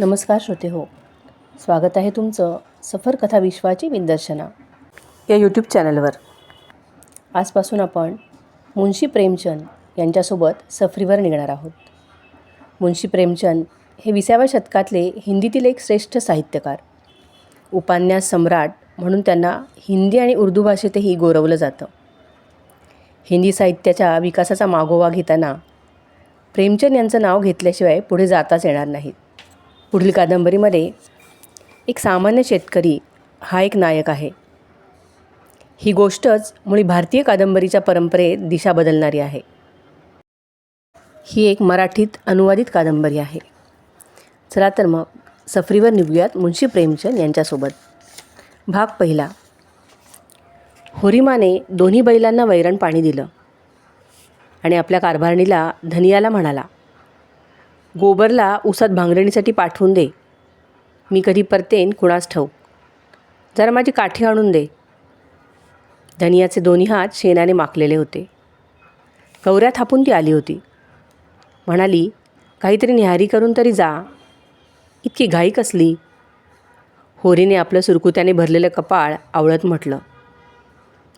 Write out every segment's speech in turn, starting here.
नमस्कार श्रोते हो. स्वागत आहे तुमचं सफर कथा विश्वाची विदर्शना. या यूट्यूब चॅनलवर आजपासून आपण मुन्शी प्रेमचंद यांच्यासोबत सफरीवर निघणार आहोत. मुन्शी प्रेमचंद हे विसाव्या शतकातले हिंदीतील एक श्रेष्ठ साहित्यकार. उपन्यास सम्राट म्हणून त्यांना हिंदी आणि उर्दू भाषेतही गौरवलं जातं. हिंदी साहित्याच्या विकासाचा मागोवा घेताना प्रेमचंद यांचं नाव घेतल्याशिवाय पुढे जाताच येणार नाहीत. पुढील कादंबरीमध्ये एक सामान्य शेतकरी हा एक नायक आहे. ही गोष्टच मुळी भारतीय कादंबरीच्या परंपरेत दिशा बदलणारी आहे. ही एक मराठीत अनुवादित कादंबरी आहे. चला तर मग सफरीवर निघूयात मुंशी प्रेमचंद यांच्यासोबत. भाग पहिला. होरिमाने दोन्ही बैलांना वैरण पाणी दिलं आणि आपल्या कारभारणीला धनियाला म्हणाला गोबरला उसात भांगरणीसाठी पाठवून दे. मी कधी परतेन कुणास ठाऊक. जरा माझी काठी आणून दे. धनियाचे दोन्ही हात शेणाने माखलेले होते. गौऱ्या थापून ती आली होती. म्हणाली काहीतरी न्याहारी करून तरी जा. इतकी घाई कसली? होरीने आपलं सुरकुत्याने भरलेलं कपाळ आवळत म्हटलं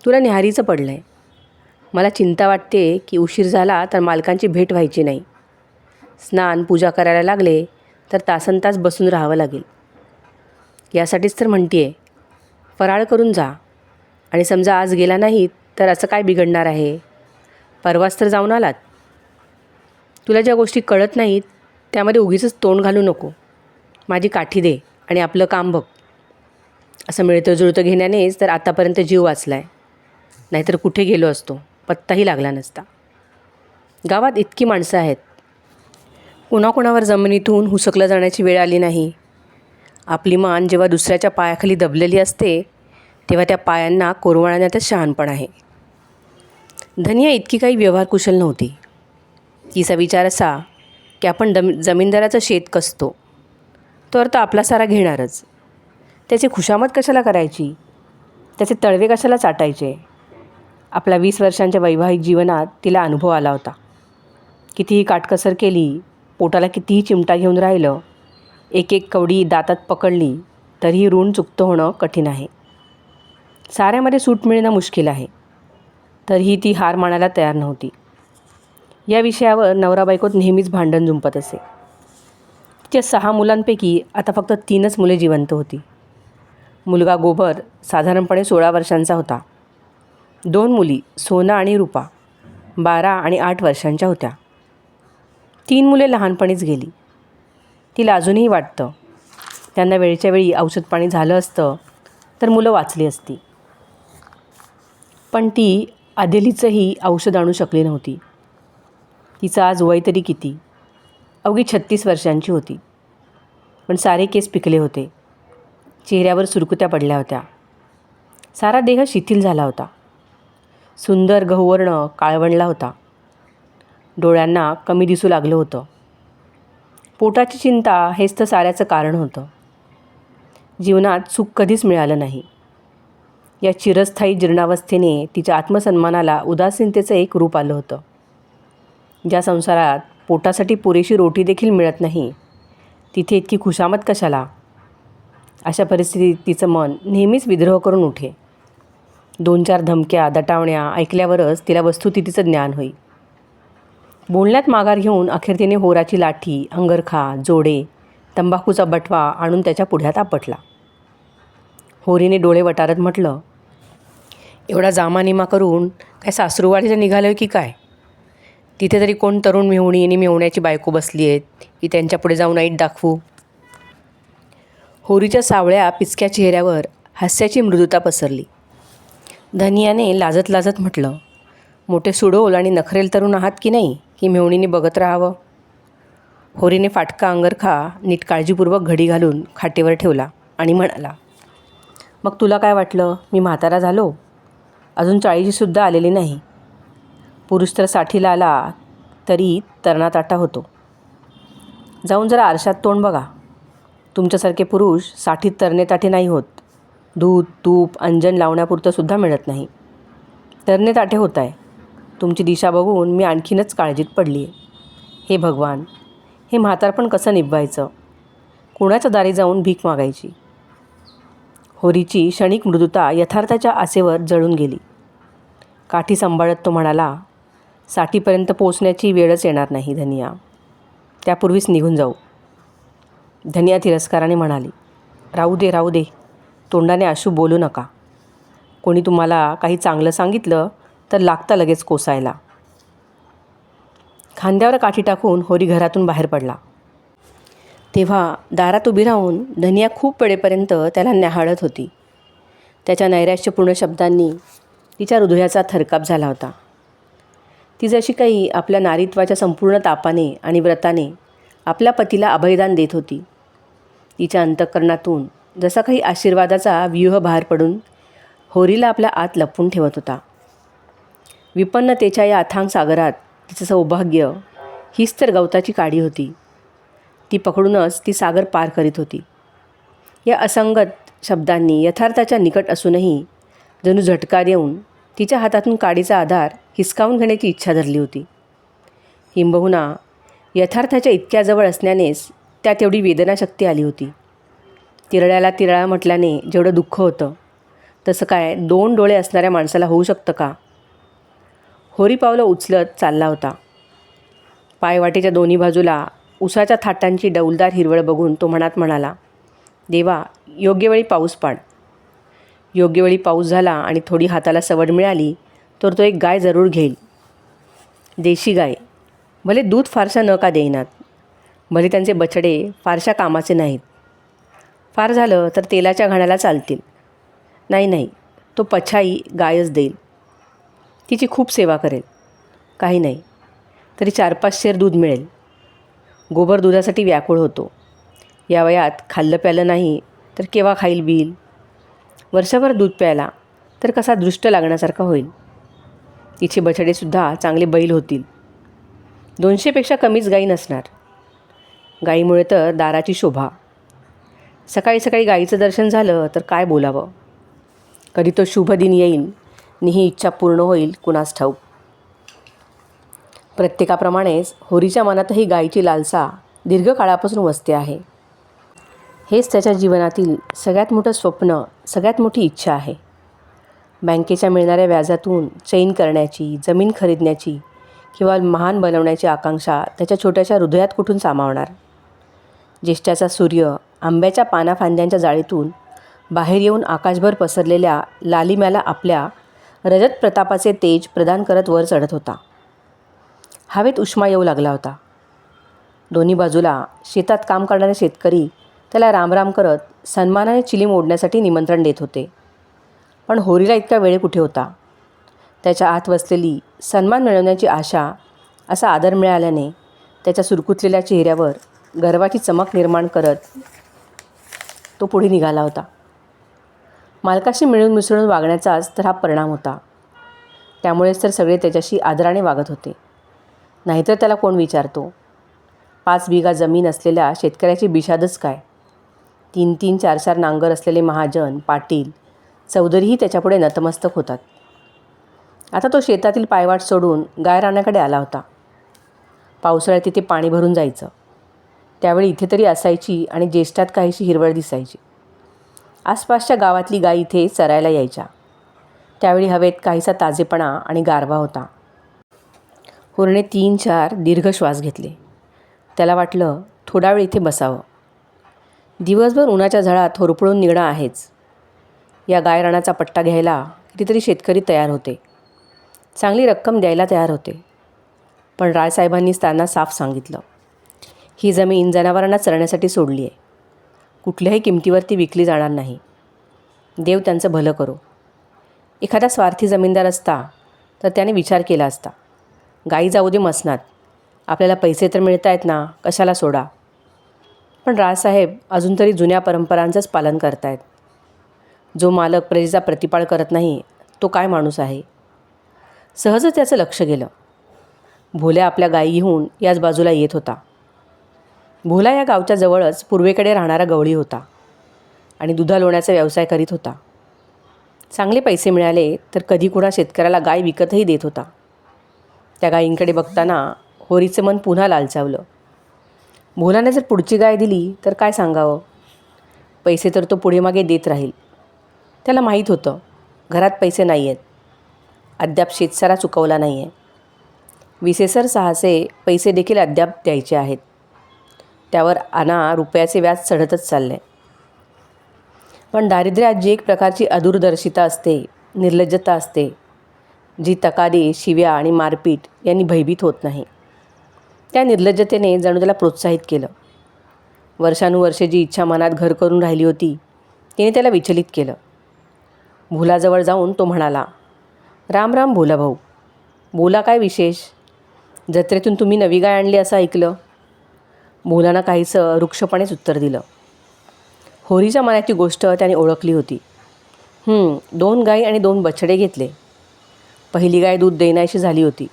तुला न्याहारीचं पडलं आहे मला चिंता वाटते की उशीर झाला तर मालकांची भेट व्हायची नाही. स्नान पूजा करायला लागले तर तासन तास बसून राहावं लागेल. यासाठीच तर म्हणते आहे फराळ करून जा. आणि समजा आज गेला नाहीत तर असं काय बिघडणार आहे? परवाच तर जाऊन आलात. तुला ज्या गोष्टी कळत नाहीत त्यामध्ये उगीच तोंड घालू नको. माझी काठी दे आणि आपलं काम बघ. असं मिळतं जुळतं घेण्यानेच तर आतापर्यंत जीव वाचला आहे नाहीतर कुठे गेलो असतो? पत्ताही लागला नसता. गावात इतकी माणसं आहेत. कुणाकुणावर जमिनीतून हुसकलं जाण्याची वेळ आली नाही. आपली मान जेव्हा दुसऱ्याच्या पायाखाली दबलेली असते तेव्हा त्या पायांना कोरवळण्यातच शहाणपण आहे. धनिया इतकी काही व्यवहार कुशल नव्हती. तिचा विचार असा की आपण दम जमीनदाराचं शेत कसतो? तर तो आपला सारा घेणारच. त्याची खुशामत कशाला करायची? त्याचे तळवे कशाला चाटायचे? आपल्या वीस वर्षांच्या वैवाहिक जीवनात तिला अनुभव आला होता. कितीही काटकसर केली पोटाला कितीही चिमटा घेऊन राहिलं एक एक कवडी दातात पकडली तरीही ऋण चुकतं होणं कठीण आहे. साऱ्यामध्ये सूट मिळणं मुश्किल आहे. तरीही ती हार मानायला तयार नव्हती. या विषयावर नवरा बायकोत नेहमीच भांडण झुंपत असे. तिच्या सहा मुलांपैकी आता फक्त तीनच मुले जिवंत होती. मुलगा गोबर साधारणपणे सोळा वर्षांचा होता. दोन मुली सोना आणि रूपा बारा आणि आठ वर्षांच्या होत्या. तीन मुले लहानपणीच गेली. तिला अजूनही वाटतं. त्यांना वेळच्या वेळी औषध पाणी झालं असतं तर मुलं वाचली असती. पण ती आदेलीचंही औषध आणू शकली नव्हती. तिचं आज वय तरी किती? अवघी छत्तीस वर्षांची होती. पण सारे केस पिकले होते. चेहऱ्यावर सुरकुत्या पडल्या होत्या. सारा देह शिथिल झाला होता. सुंदर गहुवर्ण काळवणला होता. डोळ्यांना कमी दिसू लागलं होतं. पोटाची चिंता हेच तर साऱ्याचं कारण होतं. जीवनात सुख कधीच मिळालं नाही. या चिरस्थायी जीर्णावस्थेने तिच्या आत्मसन्मानाला उदासीनतेचं एक रूप आलं होतं. ज्या संसारात पोटासाठी पुरेशी रोटी देखील मिळत नाही तिथे इतकी खुशामत कशाला? अशा परिस्थितीत तिचं मन नेहमीच विद्रोह करून उठे. दोन चार धमक्या दटावण्या ऐकल्यावरच तिला वस्तुस्थितीचं ज्ञान होईल बोलण्यात माघार घेऊन अखेर तिने होराची लाठी अंगरखा जोडे तंबाखूचा बटवा आणून त्याच्या पुढ्यात आपटला. होरीने डोळे वटारत म्हटलं एवढा जामानिमा करून काय सासरूवाडीला निघालं की काय? तिथे तरी कोण तरुण मेहुणी आणि मेहुण्याची बायको बसली आहेत की त्यांच्यापुढे जाऊन ऐट दाखवू. होरीच्या सावळ्या पिचक्या चेहऱ्यावर हास्याची मृदुता पसरली. धनियाने लाजत लाजत म्हटलं मोठे सुडोल आणि नखरेल तरुण आहात की नाही की मेवणीने बघत राहावं. होरीने फाटका अंगरखा नीट काळजीपूर्वक घडी घालून खाटेवर ठेवला आणि म्हणाला मग तुला काय वाटलं? मी म्हातारा झालो? अजून चाळीशीसुद्धा आलेली नाही. पुरुष तर साठीला आला तरी तरणाताटा होतो. जाऊन जरा आरशात तोंड बघा. तुमच्यासारखे पुरुष साठीत तरणे नाही होत. दूध तूप अंजन लावण्यापुरतं सुद्धा मिळत नाही. तरणे ताठे होत आहे तुमची दिशा बघून मी आणखीनच काळजीत पडली आहे हे भगवान हे म्हातारपण कसं निभवायचं? कुणाच्या दारी जाऊन भीक मागायची? होरीची क्षणिक मृदुता यथार्थाच्या आसेवर जळून गेली. काठी सांभाळत तो म्हणाला साठीपर्यंत पोचण्याची वेळच येणार नाही धनिया. त्यापूर्वीच निघून जाऊ. धनिया तिरस्काराने म्हणाली राहू दे राहू दे. तोंडाने अशू बोलू नका. कोणी तुम्हाला काही चांगलं सांगितलं तर लागतं लगेच कोसायला. खांद्यावर काठी टाकून होरी घरातून बाहेर पडला. तेव्हा दारात उभी राहून धनिया खूप वेळेपर्यंत त्याला न्याहाळत होती. त्याच्या नैराश्यपूर्ण शब्दांनी तिच्या हृदयाचा थरकाप झाला होता. ती जशी काही आपल्या नारीत्वाच्या संपूर्ण तापाने आणि व्रताने आपल्या पतीला अभयदान देत होती. तिच्या अंतःकरणातून जसा काही आशीर्वादाचा व्यूह बाहेर पडून होरीला आपल्या आत लपवून ठेवत होता. विपन्नतेच्या या अथांग सागरात तिचं सौभाग्य हीच तर गवताची काडी होती. ती पकडूनच ती सागर पार करीत होती. या असंगत शब्दांनी यथार्थाच्या निकट असूनही जणू झटकार येऊन तिच्या हातातून काडीचा आधार हिसकावून घेण्याची इच्छा धरली होती. किंबहुना यथार्थाच्या इतक्या जवळ असण्यानेच त्या तेवढी वेदनाशक्ती आली होती. तिरड्याला तिरळा म्हटल्याने जेवढं दुःख होतं तसं काय दोन डोळे असणाऱ्या माणसाला होऊ शकतं का? होरी पावलं उचलत चालला होता. पायवाटेच्या दोन्ही बाजूला उसाच्या थाटांची डौलदार हिरवळ बघून तो मनात म्हणाला देवा योग्य वेळी पाऊस पाड. योग्य वेळी पाऊस झाला आणि थोडी हाताला सवड मिळाली तर तो एक गाय जरूर घेईल. देशी गाय. भले दूध फारशा न का देईनात. भले त्यांचे बछडे फारशा कामाचे नाहीत. फार झालं तर तेलाच्या घाण्याला चालतील. नाही नाही तो पछाई गायच देईल. तिची खूप सेवा करेल. काही नाही. तरी चार पाच शेर दूध मिळेल. गोबर दुधासाठी व्याकुळ होतो. या वयात खाल्लं प्यालं नाही तर केव्हा खाईल बिल? वर्षभर दूध प्यायला तर कसा दृष्ट लागण्यासारखा होईल? तिचे बछडेसुद्धा चांगले बैल होतील. दोनशेपेक्षा कमीच गाई नसणार. गाईमुळे तर दाराची शोभा. सकाळी सकाळी गाईचं दर्शन झालं तर काय बोलावं? कधी तो शुभ दिन येईल नि ही इच्छा पूर्ण होईल कुणास ठाऊक. प्रत्येकाप्रमाणेच होरीच्या मनातही गायीची लालसा दीर्घकाळापासून वसते आहे. हेच त्याच्या जीवनातील सगळ्यात मोठं स्वप्न सगळ्यात मोठी इच्छा आहे. बँकेच्या मिळणाऱ्या व्याजातून चैन करण्याची जमीन खरीदण्याची किंवा महान बनवण्याची आकांक्षा त्याच्या छोट्याशा हृदयात कुठून सामावणार? ज्येष्ठाचा सूर्य आंब्याच्या पानाफांद्यांच्या जाळीतून बाहेर येऊन आकाशभर पसरलेल्या लालिम्याला आपल्या रजत प्रतापाचे तेज प्रदान करत वर चढत होता. हवेत उष्मा येऊ लागला होता. दोन्ही बाजूला शेतात काम करणारे शेतकरी त्याला रामराम करत सन्मानाने चिली मोडण्यासाठी निमंत्रण देत होते. पण होरीला इतका वेळ कुठे होता? त्याच्या आत वसलेली सन्मान मिळवण्याची आशा असा आदर मिळाल्याने त्याच्या सुरकुतलेल्या चेहऱ्यावर गर्वाची चमक निर्माण करत तो पुढे निघाला होता. मालकाशी मिळून मिसळून वागण्याचाच तर हा परिणाम होता. त्यामुळेच तर सगळे त्याच्याशी आदराने वागत होते. नाहीतर त्याला कोण विचारतो? पाच बिघा जमीन असलेल्या शेतकऱ्याची बिशादच काय? तीन तीन चार चार नांगर असलेले महाजन पाटील चौधरीही त्याच्यापुढे नतमस्तक होतात. आता तो शेतातील पायवाट सोडून गाय आला होता. पावसाळ्यात तिथे पाणी भरून जायचं. त्यावेळी इथे तरी असायची आणि ज्येष्ठात काहीशी हिरवळ दिसायची. आसपासच्या गावातली गायी इथे चरायला यायच्या. त्यावेळी हवेत काहीसा ताजेपणा आणि गारवा होता. हुरणे तीन चार दीर्घ श्वास घेतले. त्याला वाटलं थोडा वेळ इथे बसावं. दिवसभर उन्हाच्या झळात होरपळून निघणं आहेच. या गायराणाचा पट्टा घ्यायला कितीतरी शेतकरी तयार होते. चांगली रक्कम द्यायला तयार होते. पण रायसाहेबांनीच त्यांना साफ सांगितलं. ही जमीन जनावरांना चरण्यासाठी सोडली आहे कुठल्याही किमतीवरती विकली जाणार नाही. देव त्यांचं भलं करो. एखादा स्वार्थी जमीनदार असता तर त्याने विचार केला असता. गाई जाऊ दे मसनात. आपल्याला पैसे तर मिळत आहेत ना कशाला सोडा पण राजसाहेब अजून तरी जुन्या परंपरांचंच पालन करतायत. जो मालक प्रजेचा प्रतिपाळ करत नाही तो काय माणूस आहे? सहजच त्याचं लक्ष गेलं. भोल्या आपल्या गायी घेऊन याच बाजूला येत होता. भोला या गावच्या जवळच पूर्वेकडे राहणारा गवळी होता आणि दुधा लोण्याचा व्यवसाय करीत होता. चांगले पैसे मिळाले तर कधी कुणा शेतकऱ्याला गाय विकतही देत होता. त्या गायींकडे बघताना होरीचं मन पुन्हा लालचावलं. भोलाने जर पुढची गाय दिली तर काय सांगावं? पैसे तर तो पुढे मागे देत राहील. त्याला माहीत होतं घरात पैसे नाही आहेत अद्याप शेतसारा चुकवला नाही आहे विसेसर सहासे पैसे देखील अद्याप द्यायचे आहेत. त्यावर आणा रुपयाचे व्याज चढतच चालले. पण दारिद्र्यात जी एक प्रकारची अदूरदर्शिता असते निर्लज्जता असते जी तकादी शिव्या आणि मारपीट यांनी भयभीत होत नाही. त्या निर्लज्जतेने जणू त्याला प्रोत्साहित केलं. वर्षानुवर्षे जी इच्छा मनात घर करून राहिली होती तिने त्याला विचलित केलं. भुलाजवळ जाऊन तो म्हणाला राम राम भोला भाऊ बोला काय विशेष? जत्रेतून तुम्ही नवी गाय आणली असं ऐकलं. भोलानं काहीसं वृक्षपणेच उत्तर दिलं. होरीच्या मनाची गोष्ट त्याने ओळखली होती. दोन गाई आणि दोन बछडे घेतले. पहिली गाय दूध देण्याशी झाली होती.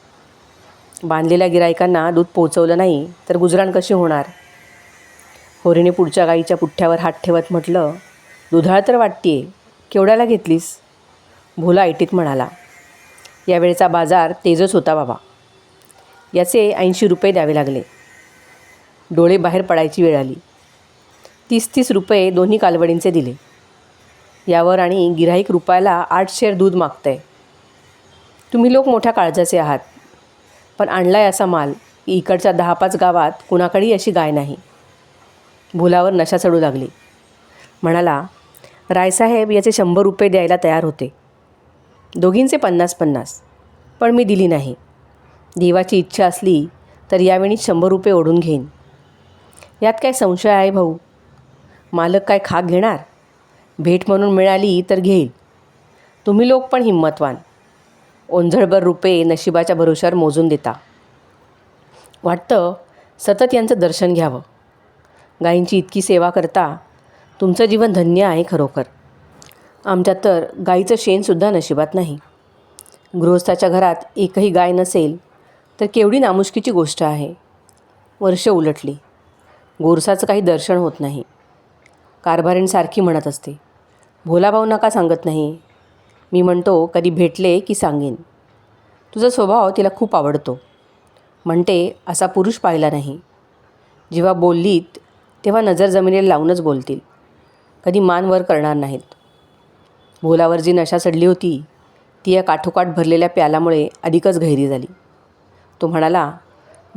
बांधलेल्या गिरायकांना दूध पोचवलं नाही तर गुजराण कशी होणार? होरीने पुढच्या गाईच्या पुठ्ठ्यावर हात ठेवत म्हटलं दुधाळ तर वाटते केवढ्याला घेतलीस? भोला ऐटीत म्हणाला यावेळेचा बाजार तेजच होता बाबा. याचे ऐंशी रुपये द्यावे लागले. डोळे बाहेर पडायची वेळ आली. तीस तीस रुपये दोन्ही कालवडींचे दिले. यावर आणि गिऱ्हाईक रुपयाला आठ शेर दूध मागतंय. तुम्ही लोक मोठ्या काळजाचे आहात पण आणला आहे असा माल. की इकडच्या दहा पाच गावात कुणाकडेही अशी गाय नाही. भुलावर नशा चढू लागली. म्हणाला रायसाहेब याचे शंभर रुपये द्यायला तयार होते. दोघींचे पन्नास पन्नास पण मी दिली नाही. देवाची इच्छा असली तर यावेळी शंभर रुपये ओढून घेईन. यात काय संशय आहे भाऊ? मालक काय खाक घेणार? भेट म्हणून मिळाली तर घेईल. तुम्ही लोक पण हिंमतवान. ओंझळभर रुपे नशिबाच्या भरोश्यावर मोजून देता. वाटतं सतत यांचं दर्शन घ्यावं. गायींची इतकी सेवा करता तुमचं जीवन धन्य आहे खरोखर. आमच्यात तर गाईचं शेणसुद्धा नशिबात नाही. गृहस्थाच्या घरात एकही गाय नसेल तर केवढी नामुष्कीची गोष्ट आहे. वर्ष उलटली. गोरसाचं काही दर्शन होत नाही. कारभारीणसारखी म्हणत असते. भोलाभाऊ नका सांगत नाही. मी म्हणतो कधी भेटले की सांगेन. तुझा स्वभाव तिला खूप आवडतो. म्हणते असा पुरुष पाहिला नाही. जेव्हा बोललीत तेव्हा नजर जमिनीला लावूनच बोलतील. कधी मान वर करणार नाहीत. भोलावर जी नशा चढली होती ती या काठोकाठ भरलेल्या प्यालामुळे अधिकच गहिरी झाली. तो म्हणाला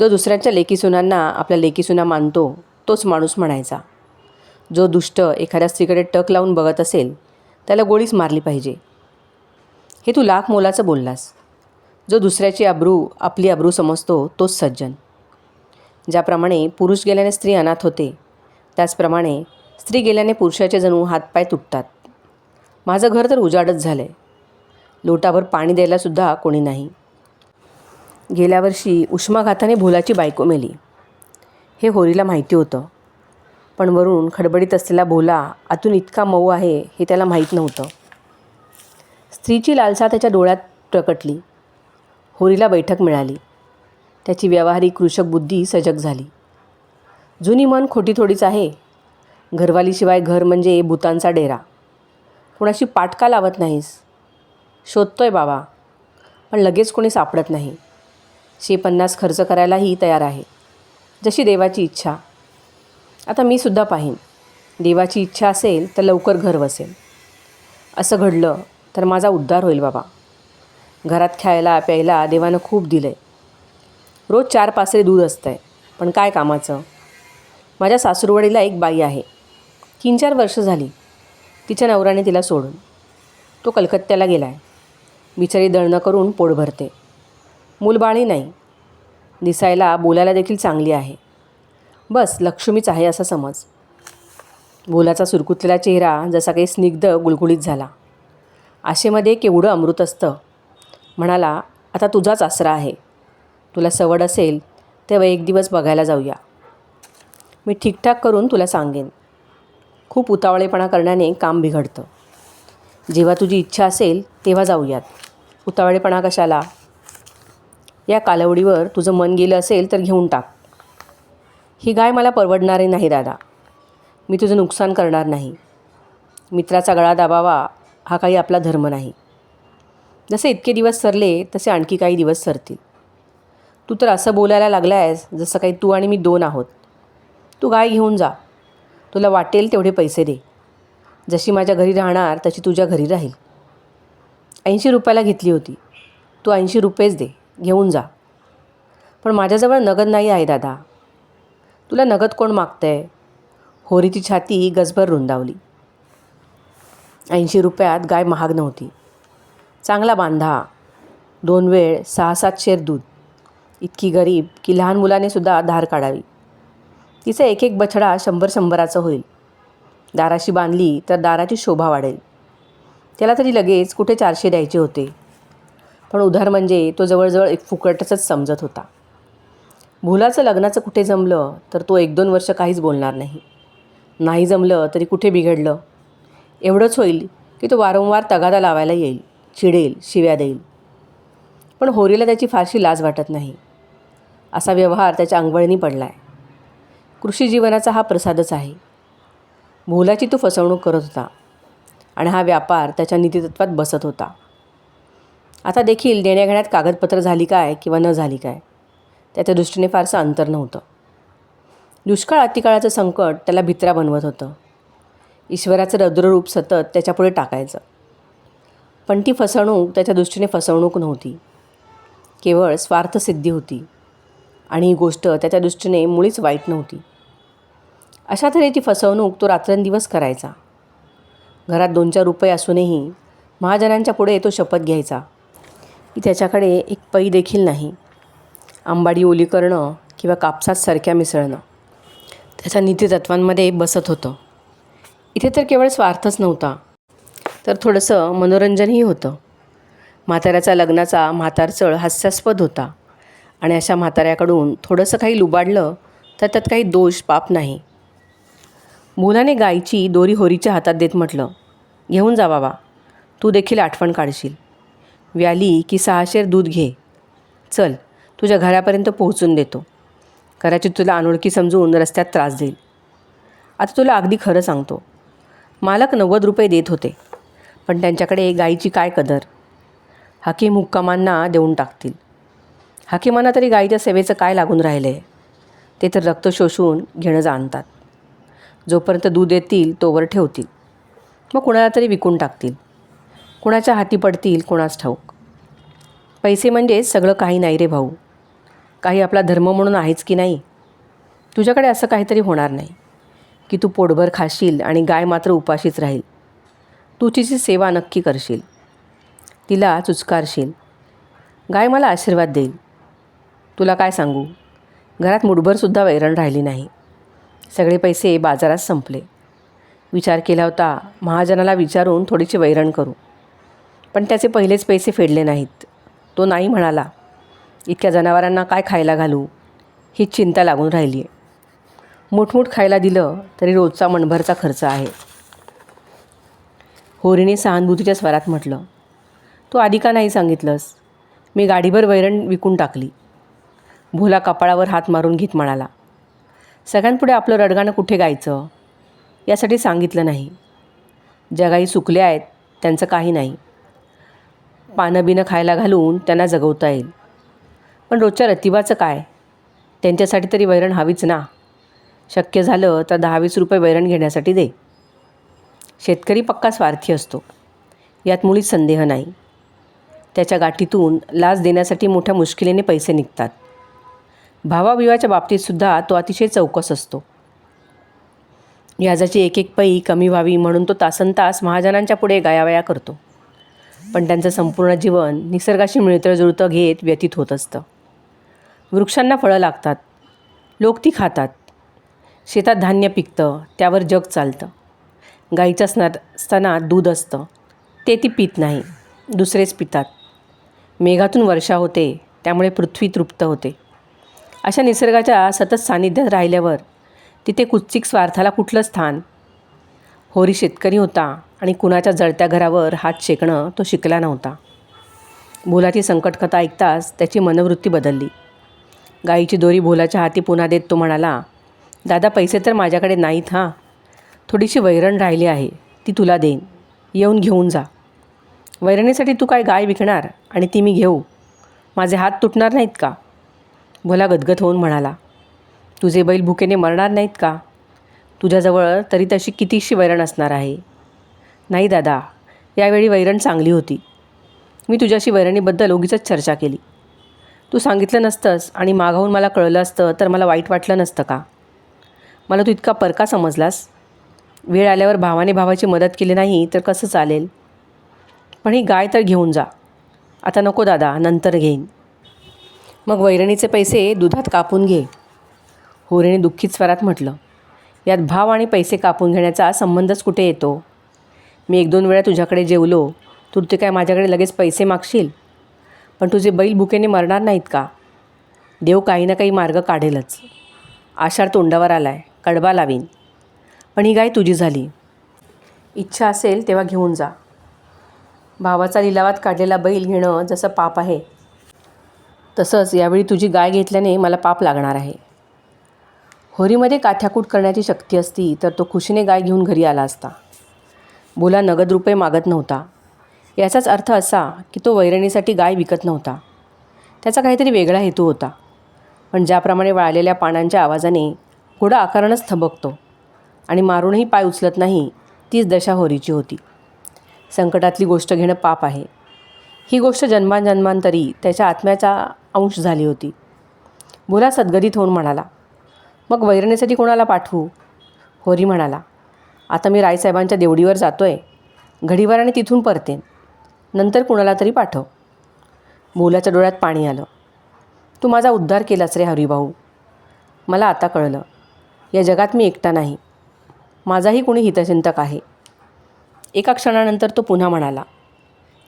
जो दुसऱ्यांच्या लेकीसुनांना आपल्या लेकीसुना मानतो. तोच माणूस म्हणायचा. जो दुष्ट एखाद्या स्त्रीकडे टक लावून बघत असेल त्याला गोळीच मारली पाहिजे. हे तू लाख मोलाचं बोललास. जो दुसऱ्याची अब्रू आपली अब्रू समजतो तोच सज्जन. ज्याप्रमाणे पुरुष गेल्याने स्त्री अनाथ होते त्याचप्रमाणे स्त्री गेल्याने पुरुषाचे जणू हातपाय तुटतात. माझं घर तर उजाडच झालं आहे लोटाभर पाणी द्यायलासुद्धा कोणी नाही. गेल्या वर्षी उष्माघाताने भोलाची बायको मेली. हे होरीला माहिती होतं. पण वरून खडबडीत असलेला भोला आतून इतका मऊ आहे हे त्याला माहीत नव्हतं. स्त्रीची लालसा त्याच्या डोळ्यात प्रकटली. होरीला बैठक मिळाली. त्याची व्यावहारिक कृषक बुद्धी सजग झाली. जुनी मन खोटी थोडीच आहे. घरवालीशिवाय घर म्हणजे भूतांचा डेरा. कुणाशी पाटका लावत नाहीस. शोधतोय बाबा. पण लगेच कोणी सापडत नाही. शे पन्नास खर्च करायलाही तयार आहे. जशी देवाची इच्छा. आता मी सुद्धा पाहीन. देवाची इच्छा असेल तर लवकर घर बसेल. असं घडलं तर माझा उद्धार होईल बाबा. घरात खायला प्यायला देवानं खूप दिलं आहे रोज चार पासरे दूध असतं आहे पण काय कामाचं? माझ्या सासूरवडीला एक बाई आहे. तीन चार वर्ष झाली. तिच्या नवऱ्याने तिला सोडून. तो कलकत्त्याला गेला आहे बिचारी दळणं करून पोट भरते. मूलबाळही नाही. दिसायला बोलायला देखील चांगली आहे. बस लक्ष्मीच आहे असा समज. बोलाचा सुरकुतलेला चेहरा जसा काही स्निग्ध गुळगुळीत झाला. आशेमध्ये केवढं अमृत असतं? म्हणाला आता तुझाच आसरा आहे. तुला सवड असेल तेव्हा एक दिवस बघायला जाऊया. मी ठीकठाक करून तुला सांगेन. खूप उतावळेपणा करण्याने काम बिघडतं. जेव्हा तुझी इच्छा असेल तेव्हा जाऊयात. उतावळेपणा कशाला? या कालावडीवर तुझं मन गेलं असेल तर घेऊन टाक. ही गाय मला परवडणारे नाही दादा. मी तुझं नुकसान करणार नाही. मित्राचा गळा दाबावा हा काही आपला धर्म नाही. जसे इतके दिवस सरले तसे आणखी काही दिवस सरतील. तू तर असं बोलायला लागला आहेस जसं काही तू आणि मी दोन आहोत. तू गाय घेऊन जा. तुला वाटेल तेवढे पैसे दे. जशी माझ्या घरी राहणार तशी तुझ्या घरी राहील. ऐंशी रुपयाला घेतली होती. तू ऐंशी रुपयेच दे. घेऊन जा. पण माझ्याजवळ नगद नाही आहे दादा. तुला नगद कोण मागतं आहे होरीची छाती गजभर रुंदावली. ऐंशी रुपयात गाय महाग नव्हती. चांगला बांधा. दोन वेळ सहा सात शेर दूध. इतकी गरीब की लहान मुलाने सुद्धा धार काढावी. तिचा एक एक बछडा शंभर शंभराचं होईल. दाराशी बांधली तर दाराची शोभा वाढेल. त्याला तरी लगेच कुठे चारशे द्यायचे होते? पण उधार म्हणजे तो जवळजवळ एक फुकटच समजत होता. भुलाचं लग्नाचं कुठे जमलं तर तो एक दोन वर्ष काहीच बोलणार नाही. नाही जमलं तरी कुठे बिघडलं? एवढंच होईल की तो वारंवार तगादा लावायला येईल चिडेल शिव्या देईल. पण होरीला त्याची फारशी लाज वाटत नाही. असा व्यवहार त्याच्या अंगवळणी पडला आहे कृषी जीवनाचा हा प्रसादच आहे. भोलाची तो फसवणूक करत होता आणि हा व्यापार त्याच्या नीतितत्वात बसत होता. आता देखील देण्याघेण्यात कागदपत्र झाली काय किंवा न झाली काय त्याच्या दृष्टीने फारसं अंतर नव्हतं. दुष्काळ अतिकाळाचं संकट त्याला भित्रा बनवत होतं. ईश्वराचं रौद्ररूप सतत त्याच्यापुढे टाकायचं. पण ती फसवणूक त्याच्या दृष्टीने फसवणूक नव्हती. केवळ स्वार्थसिद्धी होती. आणि ही गोष्ट त्याच्या दृष्टीने मुळीच वाईट नव्हती. अशा तऱ्हेची फसवणूक तो रात्रंदिवस करायचा. घरात दोन चार रुपये असूनही महाजनांच्या पुढे तो शपथ घ्यायचा. की त्याच्याकडे एक पै देखील नाही. आंबाडी ओली करणं किंवा कापसात सरक्या मिसळणं. त्याच्या नीतितत्वांमध्ये बसत होतं. इथे तर केवळ स्वार्थच नव्हता. तर थोडंसं मनोरंजनही होतं. म्हाताऱ्याचा लग्नाचा म्हातारचळ हास्यास्पद होता. आणि अशा म्हाताऱ्याकडून थोडंसं काही लुबाडलं तर त्यात काही दोष पाप नाही. मुलाने गायची दोरी होरीच्या हातात देत म्हटलं घेऊन जा बाबा तू देखील आठवण काढशील. व्याली की सहाशेर दूध घे. चल तुझ्या घरापर्यंत पोहोचून देतो. कदाचित तुला अनोळखी समजून रस्त्यात त्रास देईल. आता तुला अगदी खरं सांगतो. मालक नव्वद रुपये देत होते पण त्यांच्याकडे गाईची काय कदर? हकीम हुक्कामांना देऊन टाकतील. हकीमांना तरी गाईच्या सेवेचं काय लागून राहिलं आहे ते तर रक्त शोषून घेणं जाणतात. जोपर्यंत दूध येतील तोवर ठेवतील. मग कुणाला तरी विकून टाकतील. कुणाच्या हाती पडतील कोणास ठाऊक? पैसे म्हणजे सगळं काही नाही रे भाऊ. काही आपला धर्म म्हणून आहेच की नाही? तुझ्याकडे असं काहीतरी होणार नाही. की तू पोटभर खाशील आणि गाय मात्र उपाशीच राहील. तू तिची सेवा नक्की करशील. तिला चुचकारशील. गाय मला आशीर्वाद देईल. तुला काय सांगू? घरात मुठभरसुद्धा वैरण राहिली नाही. सगळे पैसे बाजारात संपले. विचार केला होता महाजनाला विचारून थोडीशी वैरण करू. पण त्याचे पहिलेच पैसे फेडले नाहीत. तो नाही म्हणाला इतक्या जनावरांना काय खायला घालू? ही चिंता लागून राहिली आहे मुठमुठ खायला दिलं तरी रोजचा मनभरचा खर्च आहे. होरीने सहानुभूतीच्या स्वरात म्हटलं तू आधी का नाही सांगितलंस? मी गाडीभर वैरण विकून टाकली. भोला कपाळावर हात मारून घेत म्हणाला सगळ्यांपुढे आपलं रडगाणं कुठे गायचं? यासाठी सांगितलं नाही. जगाई सुकल्या आहेत त्यांचं काही नाही. पानं बिनं खायला घालून त्यांना जगवता येईल. पण रोजच्या रतिबाचं काय? त्यांच्यासाठी तरी वैरण हवीच ना. शक्य झालं तर दहावीस रुपये वैरण घेण्यासाठी दे. शेतकरी पक्का स्वार्थी असतो. यात मुळीच संदेह नाही. त्याच्या गाठीतून लाच देण्यासाठी मोठ्या मुश्किलीने पैसे निघतात. भावाभिवाच्या बाबतीतसुद्धा तो अतिशय चौकस असतो. व्याजाची एक एक पै कमी व्हावी म्हणून तो तासनतास महाजनांच्या पुढे गायावया करतो. पण त्यांचं संपूर्ण जीवन निसर्गाशी मिळतंजुळतं घेत व्यतीत होत असतं. वृक्षांना फळं लागतात. लोक ती खातात. शेतात धान्य पिकतं. त्यावर जग चालतं. गाईच्या स्नात स्तनात दूध असतं. ते ती पित नाही. दुसरेच पितात. मेघातून वर्षा होते. त्यामुळे पृथ्वी तृप्त होते. अशा निसर्गाच्या सतत सान्निध्यात राहिल्यावर तिथे कुत्सिक स्वार्थाला कुठलं स्थान? होरी शेतकरी होता. आणि कुणाच्या जळत्या घरावर हात शेकणं तो शिकला नव्हता. भोलाची संकटकथा ऐकताच त्याची मनवृत्ती बदलली. गाईची दोरी भोलाच्या हाती पुन्हा देत तो म्हणाला दादा पैसे तर माझ्याकडे नाहीत हां. थोडीशी वैरण राहिली आहे ती तुला देईन. येऊन घेऊन जा. वैरणीसाठी तू काय गाय विकणार आणि ती मी घेऊ? माझे हात तुटणार नाहीत का? भोला गदगद होऊन म्हणाला तुझे बैल भुकेने मरणार नाहीत का? तुझ्याजवळ तरी तशी कितीशी वैरण असणार आहे? नाही दादा यावेळी वैरण चांगली होती. मी तुझ्याशी वैरणीबद्दल उगीच चर्चा केली. तू सांगितलं नसतंस आणि मागाहून मला कळलं असतं तर मला वाईट वाटलं नसतं का? मला तू इतका परका समजलास. वेळ आल्यावर भावाने भावाची मदत केली नाही तर कसं चालेल? पण ही गाय तर घेऊन जा. आता नको दादा नंतर घेईन. मग वैरणीचे पैसे दुधात कापून घे. होरेने दुःखीत स्वरात म्हटलं. यात भाव आणि पैसे कापून घेण्याचा संबंधच कुठे येतो? मी एक दोन वेळा तुझ्याकडे जेवलो तू ते काय माझ्याकडे लगेच पैसे मागशील? पण तुझे बैल भुकेने मरणार नाहीत का? देव काही ना काही मार्ग काढेलच. आषाढ तोंडावर आलाय कडबा लावीन. पण ही गाय तुझी झाली. इच्छा असेल तेव्हा घेऊन जा. भावाचा लिलावात काढलेला बैल घेणं जसं पाप आहे तसंच यावेळी तुझी गाय घेतल्याने मला पाप लागणार आहे. होरीमध्ये काथ्याकूट करण्याची शक्ती असती तर तो खुशीने गाय घेऊन घरी आला असता. बोला नगद रुपये मागत नव्हता. याचाच अर्थ असा की तो वैरणीसाठी गाय विकत नव्हता. त्याचा काहीतरी वेगळा हेतू होता. पण ज्याप्रमाणे वाळलेल्या पानांच्या आवाजाने घोडा आकारणच थबकतो आणि मारूनही पाय उचलत नाही तीच दशा होरीची होती. संकटातली गोष्ट घेणं पाप आहे. ही गोष्ट जन्मांजन्मांतरी त्याच्या आत्म्याचा अंश झाली होती. बोला सद्गदित होऊन म्हणाला. मग वैरणीसाठी कोणाला पाठवू? होरी म्हणाला. आता मी रायसाहेबांच्या देवडीवर जातो आहे घडीवाराने तिथून परतेन. नंतर कुणाला तरी पाठव. बोलाच्या डोळ्यात पाणी आलं. तू माझा उद्धार केलास रे हरिभाऊ. मला आता कळलं. या जगात मी एकटा नाही. माझाही कुणी हितचिंतक आहे. एका क्षणानंतर तो पुन्हा म्हणाला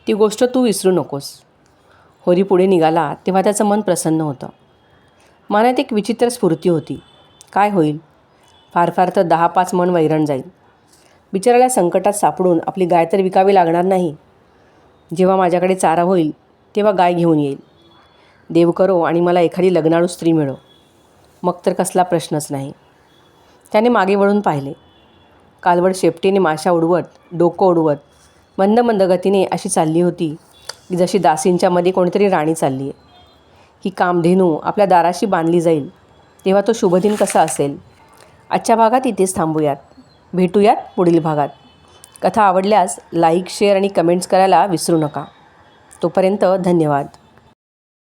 ती गोष्ट तू विसरू नकोस होरी पुढे निघाला तेव्हा त्याचं मन प्रसन्न होतं. मनात एक विचित्र स्फूर्ती होती. काय होईल? फार फार तर दहा पाच मन वैरण जाईल. बिचाराला संकटात सापडून आपली गाय तर विकावी लागणार नाही. जेव्हा माझ्याकडे चारा होईल तेव्हा गाय घेऊन येईल. देव करो आणि मला एखादी लग्नाळू स्त्री मिळो. मग तर कसला प्रश्नच नाही. त्याने मागे वळून पाहिले. कालवड शेपटीने माशा उडवत डोकं उडवत मंद मंद गतीने अशी चालली होती की जशी दासींच्या मध्ये कोणीतरी राणी चालली आहे ही कामधेनू आपल्या दाराशी बांधली जाईल तेव्हा तो शुभदिन कसा असेल? आजच्या भागात इथेच थांबूयात. भेटूयात पुढील भागात. कथा आवडल्यास लाईक शेअर आणि कमेंट्स करायला विसरू नका. तोपर्यंत धन्यवाद.